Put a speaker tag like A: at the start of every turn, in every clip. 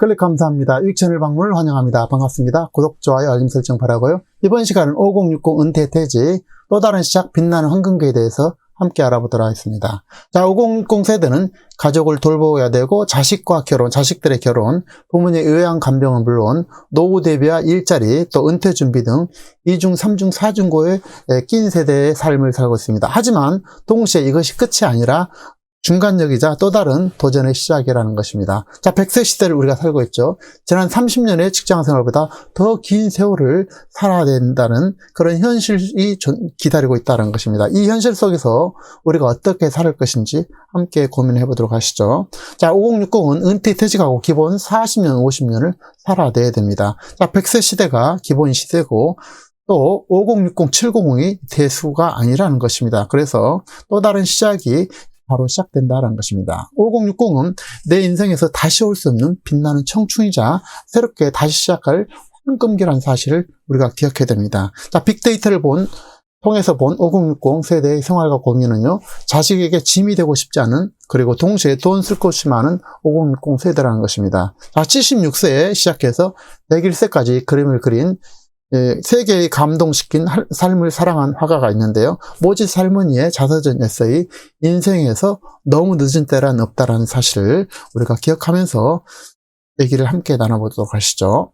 A: 클릭 감사합니다. 유익 채널 방문을 환영합니다. 반갑습니다. 구독, 좋아요, 알림 설정 바라고요. 이번 시간은 5060 은퇴 퇴직 또 다른 시작 빛나는 황금기에 대해서 함께 알아보도록 하겠습니다. 자, 5060 세대는 가족을 돌보아야 되고 자식과 결혼, 자식들의 결혼, 부모님의 의외한 간병은 물론 노후 대비와 일자리, 또 은퇴 준비 등 2중, 3중, 4중고의 낀 세대의 삶을 살고 있습니다. 하지만 동시에 이것이 끝이 아니라 중간역이자 또 다른 도전의 시작이라는 것입니다. 자, 100세 시대를 우리가 살고 있죠. 지난 30년의 직장 생활보다 더 긴 세월을 살아야 된다는 그런 현실이 기다리고 있다는 것입니다. 이 현실 속에서 우리가 어떻게 살 것인지 함께 고민해 보도록 하시죠. 자, 5060은 은퇴 퇴직하고 기본 40년, 50년을 살아내야 됩니다. 자, 100세 시대가 기본 시대고 또 5060, 700이 대수가 아니라는 것입니다. 그래서 또 다른 시작이 바로 시작된다는 것입니다. 5060은 내 인생에서 다시 올 수 없는 빛나는 청춘이자 새롭게 다시 시작할 황금기란 사실을 우리가 기억해야 됩니다. 자, 빅데이터를 본 통해서 본 5060 세대의 생활과 고민은요, 자식에게 짐이 되고 싶지 않은, 그리고 동시에 돈 쓸 것이 많은 5060 세대라는 것입니다. 자, 76세에 시작해서 101세까지 그림을 그린 예, 세계에 감동시킨 삶을 사랑한 화가가 있는데요. 모지 살머니의 자서전 에세이 인생에서 너무 늦은 때란 없다라는 사실을 우리가 기억하면서 얘기를 함께 나눠보도록 하시죠.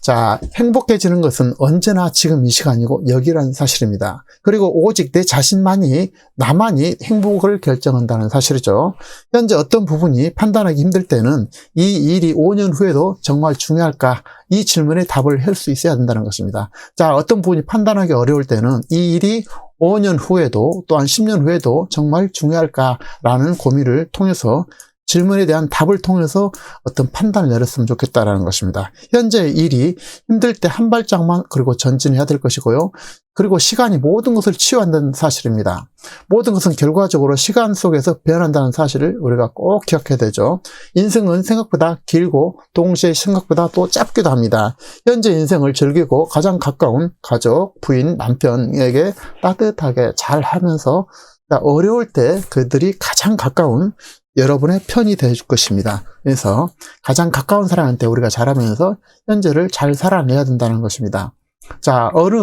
A: 자, 행복해지는 것은 언제나 지금 이 시간이고 여기라는 사실입니다. 그리고 오직 내 자신만이, 나만이 행복을 결정한다는 사실이죠. 현재 어떤 부분이 판단하기 힘들 때는 이 일이 5년 후에도 정말 중요할까? 이 질문에 답을 할 수 있어야 된다는 것입니다. 자, 어떤 부분이 판단하기 어려울 때는 이 일이 5년 후에도 또한 10년 후에도 정말 중요할까라는 고민을 통해서 질문에 대한 답을 통해서 어떤 판단을 내렸으면 좋겠다라는 것입니다. 현재 일이 힘들 때 한 발짝만 그리고 전진해야 될 것이고요. 그리고 시간이 모든 것을 치유한다는 사실입니다. 모든 것은 결과적으로 시간 속에서 변한다는 사실을 우리가 꼭 기억해야 되죠. 인생은 생각보다 길고 동시에 생각보다 또 짧기도 합니다. 현재 인생을 즐기고 가장 가까운 가족, 부인, 남편에게 따뜻하게 잘 하면서 어려울 때 그들이 가장 가까운 여러분의 편이 될 것입니다. 그래서 가장 가까운 사람한테 우리가 잘하면서 현재를 잘 살아내야 된다는 것입니다. 자, 어느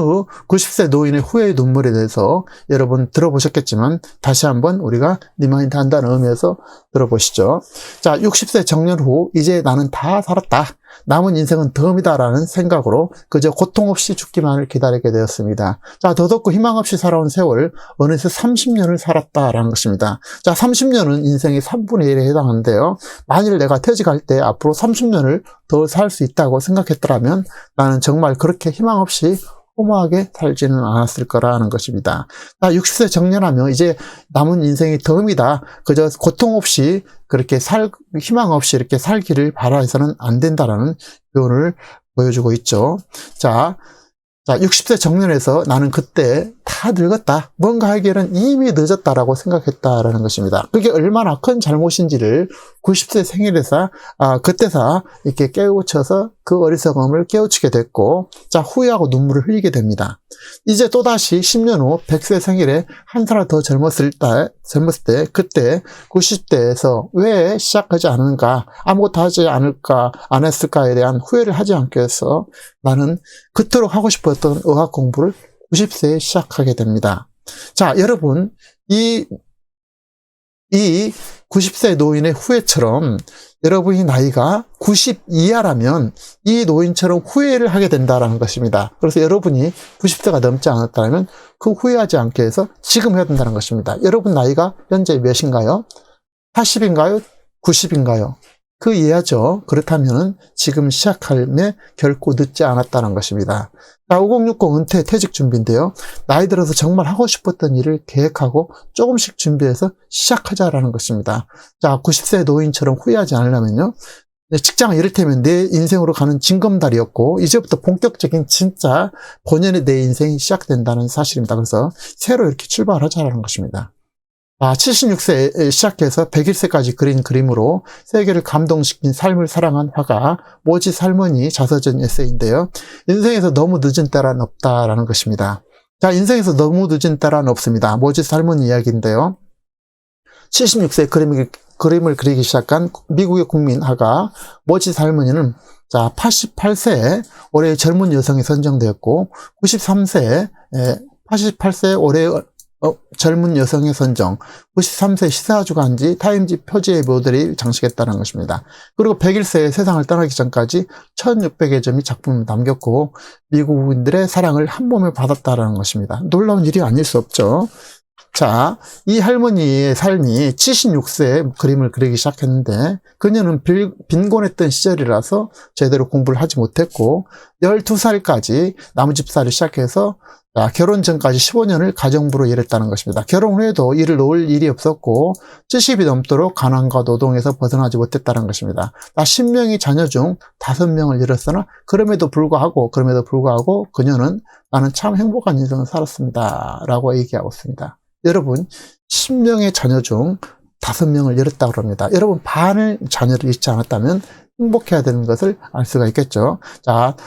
A: 90세 노인의 후회의 눈물에 대해서 여러분 들어보셨겠지만 다시 한번 우리가 리마인드 한다는 의미에서 들어보시죠. 자, 60세 정년 후 이제 나는 다 살았다. 남은 인생은 덤이다라는 생각으로 그저 고통 없이 죽기만을 기다리게 되었습니다. 자, 더덥고 희망 없이 살아온 세월 어느새 30년을 살았다라는 것입니다. 자, 30년은 인생의 3분의 1에 해당하는데요. 만일 내가 퇴직할 때 앞으로 30년을 더 살 수 있다고 생각했더라면 나는 정말 그렇게 희망 없이 허무하게 살지는 않았을 거라는 것입니다. 60세 정년하면 이제 남은 인생이 덤이다. 그저 고통 없이 그렇게 살, 희망 없이 이렇게 살기를 바라해서는 안 된다라는 표현을 보여주고 있죠. 자, 자, 60세 정년에서 나는 그때 다 늙었다. 뭔가 하기에는 이미 늦었다라고 생각했다라는 것입니다. 그게 얼마나 큰 잘못인지를 90세 생일에서, 아, 그때서 이렇게 깨우쳐서 그 어리석음을 깨우치게 됐고, 자, 후회하고 눈물을 흘리게 됩니다. 이제 또다시 10년 후 100세 생일에 한 살 더 젊었을 때, 젊었을 때, 그때 90대에서 왜 시작하지 않은가, 아무것도 하지 않을까, 안 했을까에 대한 후회를 하지 않게 해서 나는 그토록 하고 싶었던 의학 공부를 90세에 시작하게 됩니다. 자, 여러분, 이, 이 90세 노인의 후회처럼 여러분이 나이가 90 이하라면 이 노인처럼 후회를 하게 된다는 것입니다. 그래서 여러분이 90세가 넘지 않았다면 그 후회하지 않게 해서 지금 해야 된다는 것입니다. 여러분 나이가 현재 몇인가요? 80인가요? 90인가요? 그 이해하죠. 그렇다면 지금 시작할에 결코 늦지 않았다는 것입니다. 자, 5060 은퇴 퇴직 준비인데요. 나이 들어서 정말 하고 싶었던 일을 계획하고 조금씩 준비해서 시작하자라는 것입니다. 자, 90세 노인처럼 후회하지 않으려면요. 직장 이를테면 내 인생으로 가는 징검다리였고 이제부터 본격적인 진짜 본연의 내 인생이 시작된다는 사실입니다. 그래서 새로 이렇게 출발하자라는 것입니다. 아, 76세에 시작해서 101세까지 그린 그림으로 세계를 감동시킨 삶을 사랑한 화가 모지 살머니 자서전 에세이인데요. 인생에서 너무 늦은 때란 없다라는 것입니다. 자, 인생에서 너무 늦은 때란 없습니다. 모지 살머니 이야기인데요. 76세 그림을 그림을 그리기 시작한 미국의 국민 하가 머지스 할머니는 자, 88세 올해 젊은 여성이 선정되었고 93세 88세 올해 어, 젊은 여성의 선정, 93세 시사주간지 타임지 표지의 모델이 장식했다는 것입니다. 그리고 101세에 세상을 떠나기 전까지 1600여 점이 작품을 남겼고 미국인들의 사랑을 한 몸에 받았다는 것입니다. 놀라운 일이 아닐 수 없죠. 자, 이 할머니의 삶이 76세에 그림을 그리기 시작했는데 그녀는 빈- 빈곤했던 시절이라서 제대로 공부를 하지 못했고 12살까지 나무집사를 시작해서 자, 결혼 전까지 15년을 가정부로 일했다는 것입니다. 결혼 후에도 일을 놓을 일이 없었고 70이 넘도록 가난과 노동에서 벗어나지 못했다는 것입니다. 나 10명의 자녀 중 5명을 잃었으나 그럼에도 불구하고 그럼에도 불구하고 그녀는 나는 참 행복한 인생을 살았습니다. 라고 얘기하고 있습니다. 여러분 10명의 자녀 중 5명을 잃었다고 합니다. 여러분 반을 자녀를 잃지 않았다면 행복해야 되는 것을 알 수가 있겠죠. 자,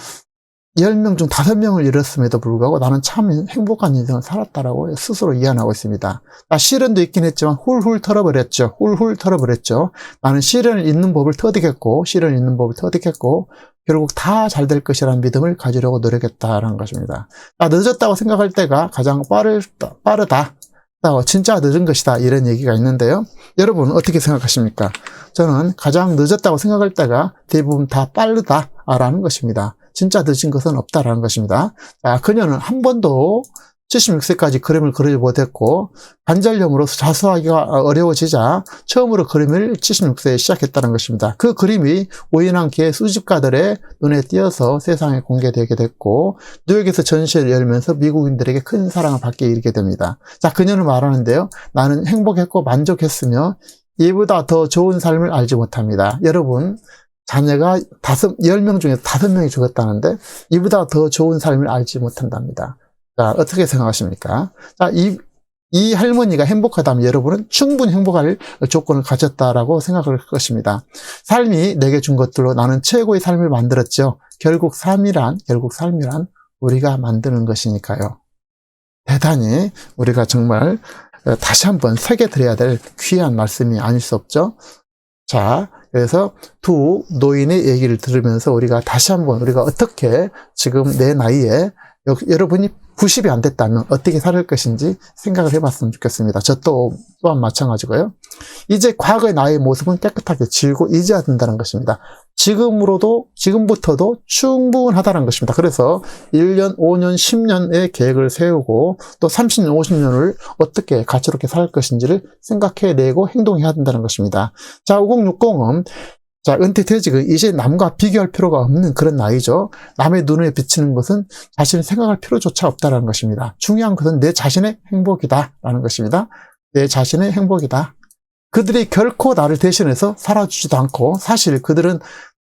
A: 10명 중 5명을 잃었음에도 불구하고 나는 참 행복한 인생을 살았다라고 스스로 이해하고 있습니다. 아, 시련도 있긴 했지만 훌훌 털어버렸죠. 훌훌 털어버렸죠. 나는 시련을 잊는 법을 터득했고, 시련을 잊는 법을 터득했고, 결국 다 잘 될 것이라는 믿음을 가지려고 노력했다라는 것입니다. 아, 늦었다고 생각할 때가 가장 빠르, 빠르다. 어, 진짜 늦은 것이다. 이런 얘기가 있는데요. 여러분, 어떻게 생각하십니까? 저는 가장 늦었다고 생각할 때가 대부분 다 빠르다 라는 것입니다. 진짜 늦은 것은 없다라는 것입니다. 자, 그녀는 한 번도 76세까지 그림을 그리지 못했고 관절염으로 자수하기가 어려워지자 처음으로 그림을 76세에 시작했다는 것입니다. 그 그림이 우연한 기회 수집가들의 눈에 띄어서 세상에 공개되게 됐고 뉴욕에서 전시회를 열면서 미국인들에게 큰 사랑을 받게 이르게 됩니다. 자, 그녀는 말하는데요. 나는 행복했고 만족했으며 이보다 더 좋은 삶을 알지 못합니다. 여러분, 자녀가 다섯, 열 명 중에 다섯 명이 죽었다는데, 이보다 더 좋은 삶을 알지 못한답니다. 자, 어떻게 생각하십니까? 자, 이, 이 할머니가 행복하다면 여러분은 충분히 행복할 조건을 가졌다라고 생각할 것입니다. 삶이 내게 준 것들로 나는 최고의 삶을 만들었죠. 결국 삶이란, 결국 삶이란 우리가 만드는 것이니까요. 대단히 우리가 정말 다시 한번 새겨드려야 될 귀한 말씀이 아닐 수 없죠. 자, 그래서 두 노인의 얘기를 들으면서 우리가 다시 한번 우리가 어떻게 지금 내 나이에 여- 여러분이 90이 안 됐다면 어떻게 살 것인지 생각을 해봤으면 좋겠습니다. 저 또, 또한 마찬가지고요. 이제 과거의 나의 모습은 깨끗하게 지우고 잊어야 된다는 것입니다. 지금으로도, 지금부터도 충분하다는 것입니다. 그래서 1년, 5년, 10년의 계획을 세우고 또 30년, 50년을 어떻게 가치롭게 살 것인지를 생각해내고 행동해야 된다는 것입니다. 자, 5060은 자, 은퇴 퇴직은 이제 남과 비교할 필요가 없는 그런 나이죠. 남의 눈에 비치는 것은 자신을 생각할 필요조차 없다는 것입니다. 중요한 것은 내 자신의 행복이다라는 것입니다. 내 자신의 행복이다. 그들이 결코 나를 대신해서 살아주지도 않고 사실 그들은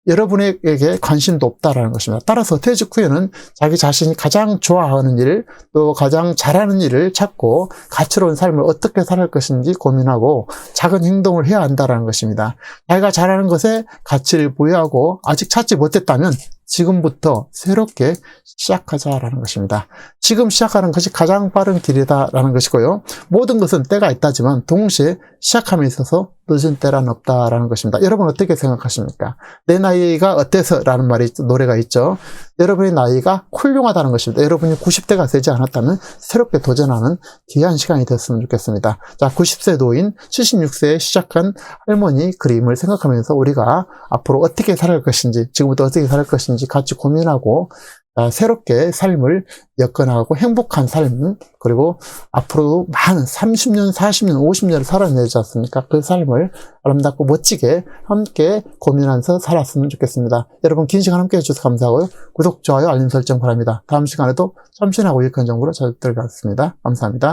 A: 여러분에게 관심도 없다라는 것입니다. 따라서 퇴직 후에는 자기 자신이 가장 좋아하는 일, 또 가장 잘하는 일을 찾고 가치로운 삶을 어떻게 살할 것인지 고민하고 작은 행동을 해야 한다는 것입니다. 자기가 잘하는 것에 가치를 부여하고 아직 찾지 못했다면 지금부터 새롭게 시작하자라는 것입니다. 지금 시작하는 것이 가장 빠른 길이다라는 것이고요. 모든 것은 때가 있다지만 동시에 시작함에 있어서 늦은 때란 없다라는 것입니다. 여러분 어떻게 생각하십니까? 내 나이가 어때서라는 말이 노래가 있죠. 여러분의 나이가 훌륭하다는 것입니다. 여러분이 90대가 되지 않았다면 새롭게 도전하는 귀한 시간이 됐으면 좋겠습니다. 자, 90세 노인, 76세에 시작한 할머니 그림을 생각하면서 우리가 앞으로 어떻게 살아갈 것인지, 지금부터 어떻게 살아갈 것인지 같이 고민하고 아, 새롭게 삶을 엮어나가고 행복한 삶, 그리고 앞으로도 많은 30년, 40년, 50년을 살아내지 않습니까? 그 삶을 아름답고 멋지게 함께 고민하면서 살았으면 좋겠습니다. 여러분 긴 시간 함께 해주셔서 감사하고요. 구독, 좋아요, 알림 설정 바랍니다. 다음 시간에도 참신하고 유익한 정보로 찾아뵙도록 하겠습니다. 감사합니다.